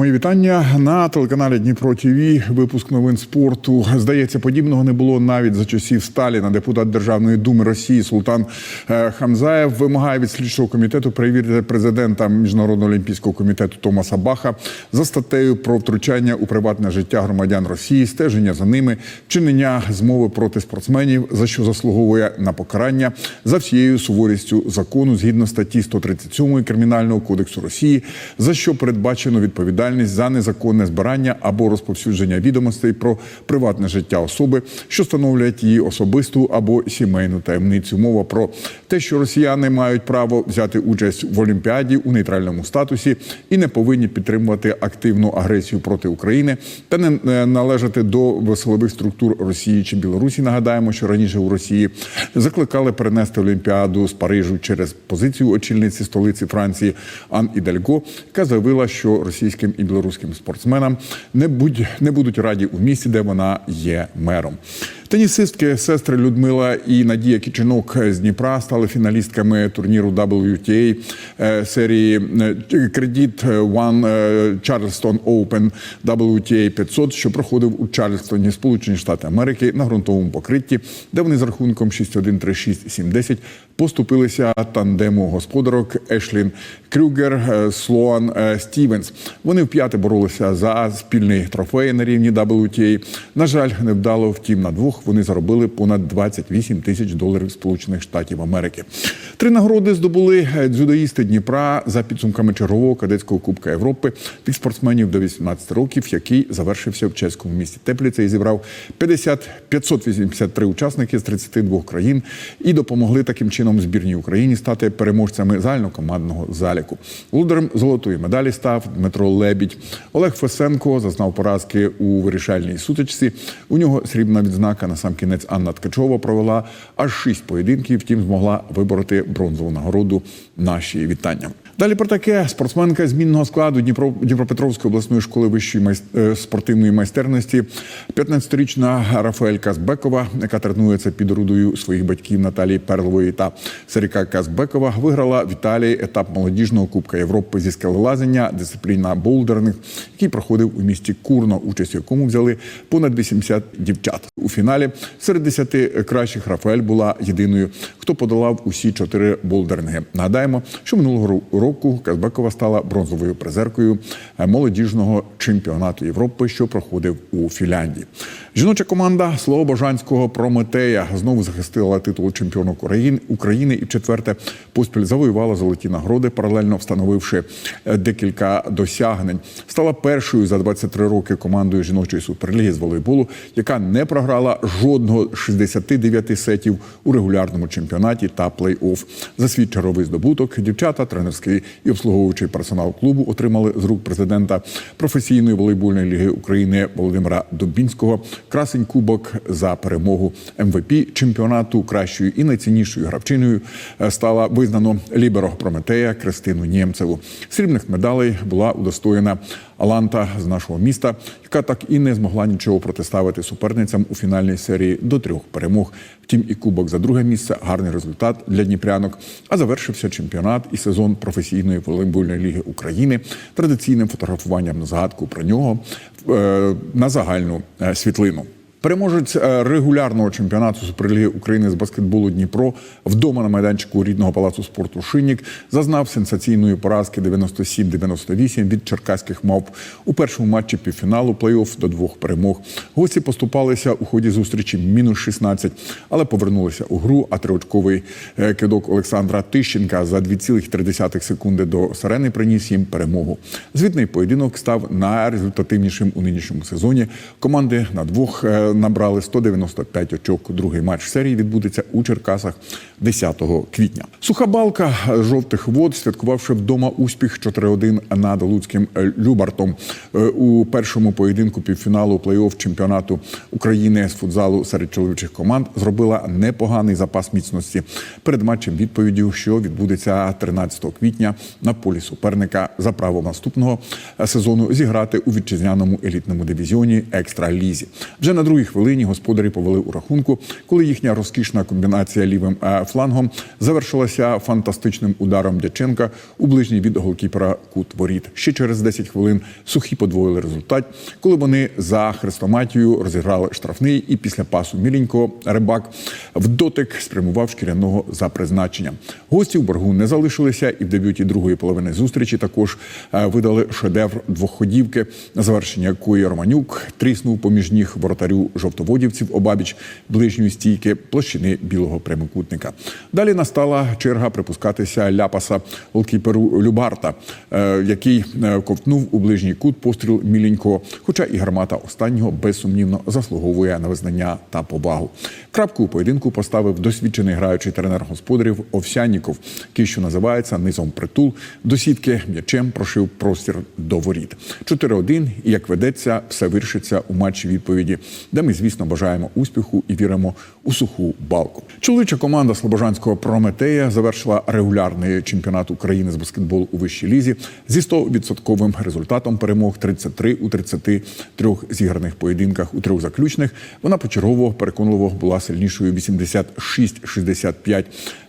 Мої вітання на телеканалі Дніпро ТВ. Випуск новин спорту. Здається, подібного не було навіть за часів Сталіна. Депутат Державної думи Росії Султан е, Хамзаєв вимагає від слідчого комітету перевірити президента міжнародного олімпійського комітету Томаса Баха за статтею про втручання у приватне життя громадян Росії, стеження за ними, вчинення змови проти спортсменів, за що заслуговує на покарання за всією суворістю закону згідно статті 137 кримінального кодексу Росії, за що передбачено відповідальність за незаконне збирання або розповсюдження відомостей про приватне життя особи, що становлять її особисту або сімейну таємницю. Мова про те, що росіяни мають право взяти участь в Олімпіаді у нейтральному статусі і не повинні підтримувати активну агресію проти України та не е, належати до силових структур Росії чи Білорусі. Нагадаємо, що раніше у Росії закликали перенести Олімпіаду з Парижу через позицію очільниці столиці Франції Ан Ідальго, яка заявила, що російським і білоруським спортсменам не будь не будуть раді у місті, де вона є мером. Тенісистки сестри Людмила і Надія Кічинок з Дніпра стали фіналістками турніру WTA е, серії е, One е, Charleston Open WTA 500, що проходив у Чарльстоні, Сполучені Штати Америки на ґрунтовому покритті, де вони з рахунком 6-1, 3-6, 7-10 поступилися тандему господарок Ешлін Крюгер, Слоан Стівенс. Вони вп'яте боролися за спільний трофей на рівні WTA. На жаль, невдало, втім на двох вони заробили понад 28 тисяч доларів Сполучених Штатів Америки. Три нагороди здобули е, дзюдоїсти Дніпра за підсумками чергового кадетського кубка Європи від спортсменів до 18 років, який завершився в чеському місті Тепліце і зібрав 50 583 учасники з 32 країн і допомогли таким чином збірній Україні стати переможцями загальнокомандного заліку. Володарем золотої медалі став Дмитро Лебідь. Олег Фесенко зазнав поразки у вирішальній сутичці. У нього срібна відзнака на сам кінець Анна Ткачова провела аж шість поєдинків. Втім, змогла вибороти бронзову нагороду. Наші вітання. Далі про таке спортсменка змінного складу Дніпро Дніпропетровської обласної школи вищої майс- е, спортивної майстерності, 15-річна Рафаелька Збекова, яка тренується під орудою своїх батьків Наталії Перлової та Саріка Казбекова, виграла в Італії етап молодіжного Кубка Європи зі скелелазення, дисципліна болдерних, який проходив у місті Курно, участь в якому взяли понад 80 дівчат. У фіналі серед 10 кращих Рафаель була єдиною, хто подолав усі чотири болдеринги. Нагадаємо, що минулого ро- року Казбекова стала бронзовою призеркою е, молодіжного чемпіонату Європи, що проходив у Фінляндії. Жіноча команда Слобожанського Прометея знову захистила титул чемпіона України і четверте поспіль завоювала золоті нагороди, паралельно встановивши е, декілька досягнень. Стала першою за 23 роки командою жіночої суперліги з волейболу, яка не програла жодного з 69 сетів у регулярному чемпіонаті та плей-офф. За свій черговий здобуток дівчата, тренерський і обслуговуючий персонал клубу отримали з рук президента професійної волейбольної ліги України Володимира Дубінського красень кубок за перемогу МВП чемпіонату кращою і найціннішою гравчиною е, стала визнано ліберо Прометея Кристину Нємцеву. Срібних медалей була удостоєна Аланта з нашого міста, яка так і не змогла нічого протиставити суперницям у фінальній серії до трьох перемог. Втім, і кубок за друге місце гарний результат для дніпрянок. А завершився чемпіонат і сезон професійної волейбольної ліги України традиційним фотографуванням на згадку про нього е, на загальну е, світлину. Переможець е, регулярного чемпіонату Суперліги України з баскетболу Дніпро вдома на майданчику рідного палацу спорту Шинік зазнав сенсаційної поразки 97-98 від черкаських мавп у першому матчі півфіналу плей-офф до двох перемог. Гості поступалися у ході зустрічі мінус 16, але повернулися у гру. А триочковий е, кидок Олександра Тищенка за 2,3 секунди до Сарени приніс їм перемогу. Звітний поєдинок став найрезультативнішим у нинішньому сезоні. Команди на двох е, набрали 195 очок. Другий матч серії відбудеться у Черкасах 10 квітня. Суха балка жовтих вод, святкувавши вдома успіх 4-1 над Луцьким Любартом Е, у першому поєдинку півфіналу плей-офф чемпіонату України з футзалу серед чоловічих команд, зробила непоганий запас міцності перед матчем відповіддю, що відбудеться 13 квітня на полі суперника за право наступного сезону зіграти у вітчизняному елітному дивізіоні екстра лізі. Вже на другий другій хвилині господарі повели у рахунку, коли їхня розкішна комбінація лівим е, флангом завершилася фантастичним ударом Дяченка у ближній від голкіпера кут воріт. Ще через 10 хвилин сухі подвоїли результат, коли вони за хрестоматію розіграли штрафний і після пасу міленького рибак в дотик спрямував шкіряного за призначенням. Гості у боргу не залишилися, і в дебюті другої половини зустрічі також е, видали шедевр двохходівки, на завершення якої Романюк тріснув поміж ніг воротарю жовтоводівців обабіч ближньої стійки площини білого прямокутника. Далі настала черга припускатися ляпаса голкіперу Любарта, е, який е, ковтнув у ближній кут постріл міленького, хоча і гармата останнього безсумнівно заслуговує на визнання та повагу. Крапку у поєдинку поставив досвідчений граючий тренер господарів Овсянніков, який, що називається низом притул, до сітки м'ячем прошив простір до воріт. 4-1, і як ведеться, все вирішиться у матчі відповіді, де ми, звісно, бажаємо успіху і віримо у суху балку. Чоловіча команда Слобожанського Прометея завершила регулярний чемпіонат України з баскетболу у вищій лізі зі 100% результатом перемог 33 у 33 зіграних поєдинках у трьох заключних. Вона почергово переконливо була сильнішою 86-65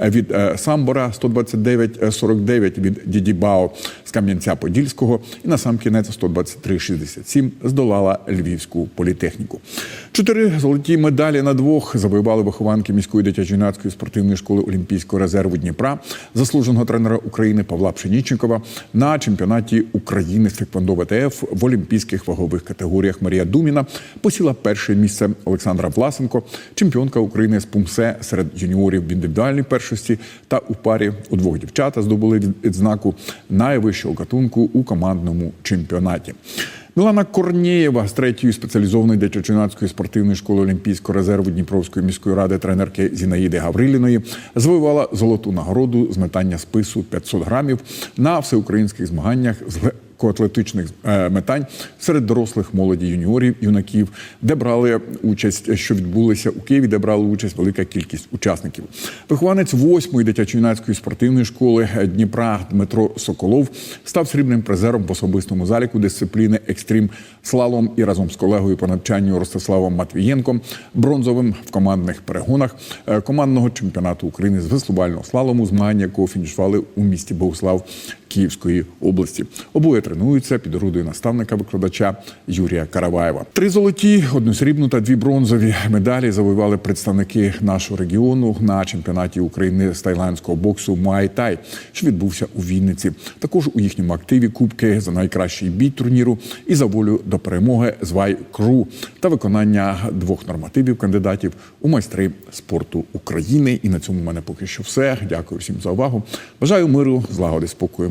від е, Самбора, 129-49 від Дідібао Кам'янця-Подільського і на сам кінець 123-67 здолала Львівську політехніку. Чотири золоті медалі на двох завоювали вихованки міської дитячо-юнацької спортивної школи Олімпійського резерву Дніпра, заслуженого тренера України Павла Пшенічникова на чемпіонаті України з тхеквондо ВТФ в олімпійських вагових категоріях. Марія Думіна посіла перше місце. Олександра Власенко, чемпіонка України з пумсе серед юніорів в індивідуальній першості та у парі. У двох дівчата здобули відзнаку найвищого гатунку у командному чемпіонаті. Мілана Корнієва з третьої спеціалізованої дитячо-юнацької спортивної школи Олімпійського резерву Дніпровської міської ради тренерки Зінаїди Гавриліної завоювала золоту нагороду з метання спису 500 грамів на всеукраїнських змаганнях з легкоатлетичних е, метань серед дорослих молоді юніорів, юнаків, де брали участь, що відбулися у Києві, де брали участь велика кількість учасників. Вихованець восьмої дитячо-юнацької спортивної школи Дніпра Дмитро Соколов став срібним призером в особистому заліку дисципліни екстрім слалом і разом з колегою по навчанню Ростиславом Матвієнком, бронзовим в командних перегонах е, командного чемпіонату України з веслувального слалому, змагання якого фінішували у місті Богуслав Київської області. Обоє тренуються під орудою наставника-викладача Юрія Караваєва. Три золоті, одну срібну та дві бронзові медалі завоювали представники нашого регіону на чемпіонаті України з тайландського боксу Муай-Тай, що відбувся у Вінниці. Також у їхньому активі кубки за найкращий бій турніру і за волю до перемоги звай Кру та виконання двох нормативів кандидатів у майстри спорту України. І на цьому в мене поки що все. Дякую всім за увагу. Бажаю миру, злагоди, спокою.